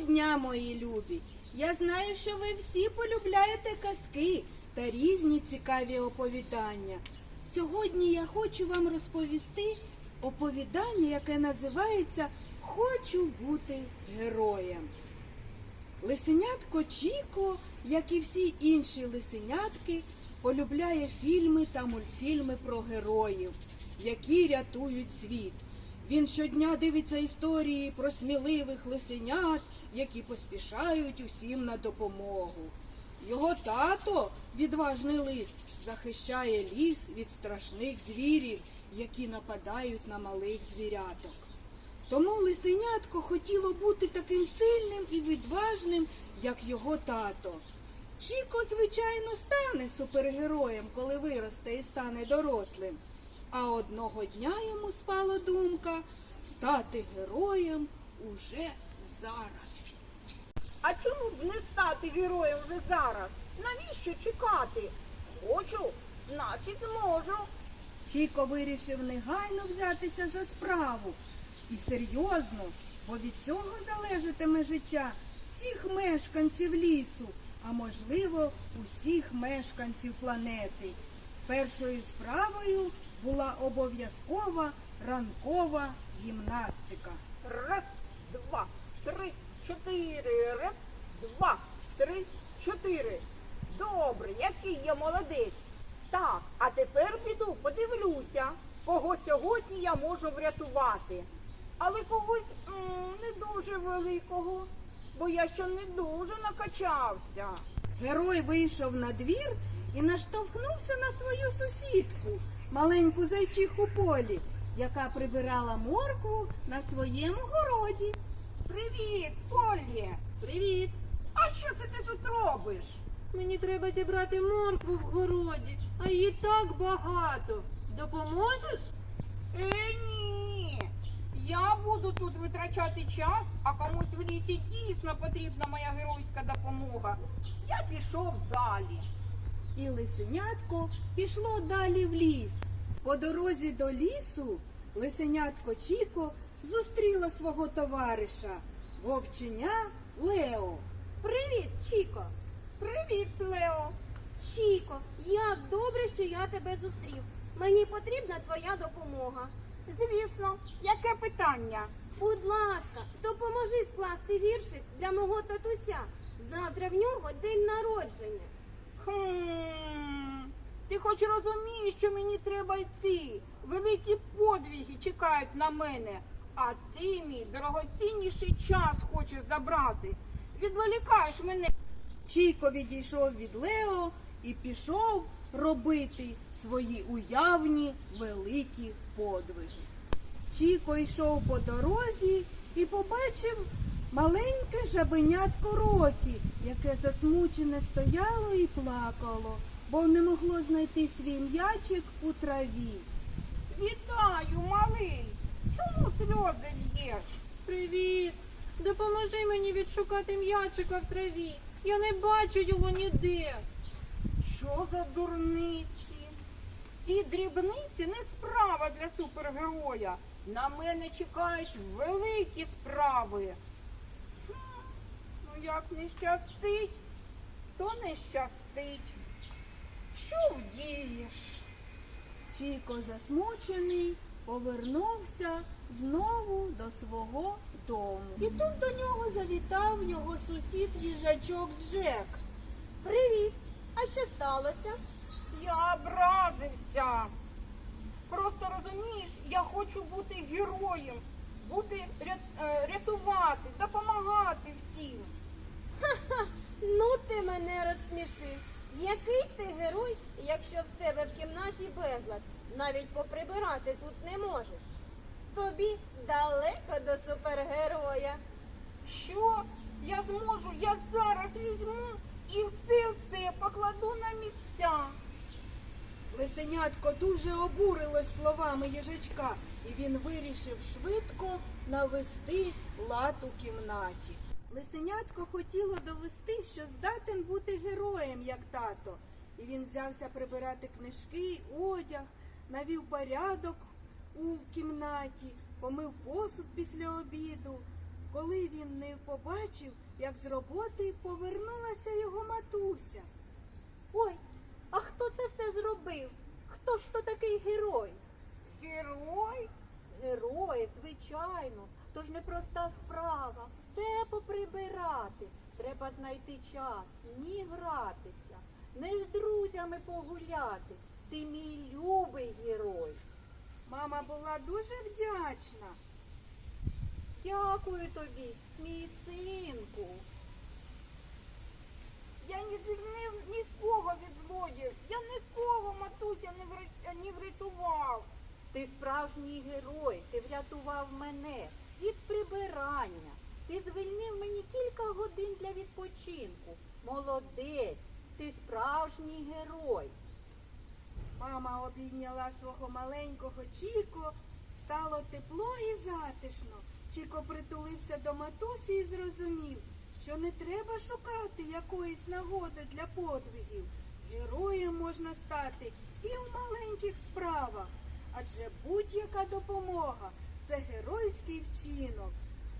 дня, мої любі! Я знаю, що ви всі полюбляєте казки та різні цікаві оповідання. Сьогодні я хочу вам розповісти оповідання, яке називається Хочу бути героєм. Лисенятко Чіко, як і всі інші лисенятки, полюбляє фільми та мультфільми про героїв, які рятують світ. Він щодня дивиться історії про сміливих лисенят, які поспішають усім на допомогу. Його тато, відважний лис, захищає ліс від страшних звірів, які нападають на малих звіряток. Тому лисенятко хотіло бути таким сильним і відважним, як його тато. Чіко, звичайно, стане супергероєм, коли виросте і стане дорослим. А одного дня йому спала думка стати героєм уже зараз. А чому б не стати героєм вже зараз? Навіщо чекати? Хочу, значить зможу. Чіко вирішив негайно взятися за справу. І серйозно, бо від цього залежатиме життя всіх мешканців лісу, а можливо, усіх мешканців планети. Першою справою була обов'язкова ранкова гімнастика. Раз, два, три, чотири. Раз, два, три, чотири. Добре, який я молодець. Так, а тепер піду, подивлюся, кого сьогодні я можу врятувати. Але когось м, не дуже великого, бо я ще не дуже накачався. Герой вийшов на двір і наштовхнувся на свою сусідку, маленьку зайчиху полі, яка прибирала моркву на своєму городі. Привіт, Полі! Привіт! А що це ти тут робиш? Мені треба зібрати моркву в городі, а її так багато. Допоможеш? Е, ні. Я буду тут витрачати час, а комусь в лісі дійсно потрібна моя геройська допомога. Я пішов далі. І лисенятко пішло далі в ліс. По дорозі до лісу лисенятко Чіко зустріла свого товариша, вовченя Лео. Привіт, Чіко! Привіт, Лео. Чіко, як добре, що я тебе зустрів. Мені потрібна твоя допомога. Звісно, яке питання? Будь ласка, допоможи скласти віршик для мого татуся. Завтра в нього день народження. Хм, ти хоч розумієш, що мені треба йти. Великі подвиги чекають на мене. А ти, мій дорогоцінніший час хочеш забрати. Відволікаєш мене. Чіко відійшов від Лео і пішов робити свої уявні великі подвиги. Чіко йшов по дорозі і побачив маленьке жабенятко Рокі, яке засмучене стояло і плакало, бо не могло знайти свій м'ячик у траві. Вітаю, малий. Чому сльози л'єш? Привіт! Допоможи мені відшукати м'ячика в траві. Я не бачу його ніде. Що за дурниці? Ці дрібниці не справа для супергероя. На мене чекають великі справи. Як не щастить, то не щастить. Що вдієш? Чіко засмучений повернувся знову до свого дому. І тут до нього завітав його сусід їжачок Джек. Привіт! А що сталося? Я образився. Просто розумієш, я хочу бути героєм, бути е, рятувати, допомагати всім. Ну ти мене розсмішив. Який ти герой, якщо в тебе в кімнаті безлад? Навіть поприбирати тут не можеш. Тобі далеко до супергероя. Що я зможу? Я зараз візьму і все-все покладу на місця. Лисенятко дуже обурилось словами їжачка, і він вирішив швидко навести лад у кімнаті. Лисенятко хотіло довести, що здатен бути героєм, як тато. І він взявся прибирати книжки, одяг, навів порядок у кімнаті, помив посуд після обіду. коли він не побачив, як з роботи повернулася його матуся. Ой, а хто це все зробив? Хто ж то такий герой? Герой? Герой, звичайно. То ж непроста справа. Все поприбирати. Треба знайти час, ні гратися, не з друзями погуляти. Ти мій любий герой. Мама була дуже вдячна. Дякую тобі, мій синку. Я не звільнив нікого від злодіїв. Я нікого, матуся, не, врятував. Ти справжній герой, ти врятував мене від прибирання. Ти звільнив мені кілька годин для відпочинку. Молодець, ти справжній герой. Мама обійняла свого маленького Чіко, стало тепло і затишно. Чіко притулився до матусі і зрозумів, що не треба шукати якоїсь нагоди для подвигів. Героєм можна стати і в маленьких справах, адже будь-яка допомога це геройський вчинок.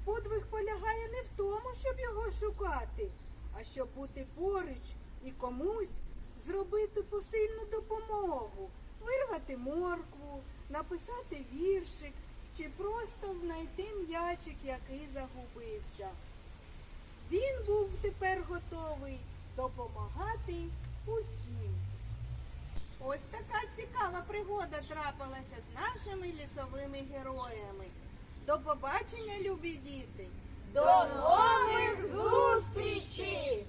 Подвиг полягає не в тому, щоб його шукати, а щоб бути поруч і комусь зробити посильну допомогу, вирвати моркву, написати віршик чи просто знайти м'ячик, який загубився. Він був тепер готовий допомагати усім. Ось така цікава пригода трапилася з нашими лісовими героями. До побачення, любі діти! До нових зустрічей!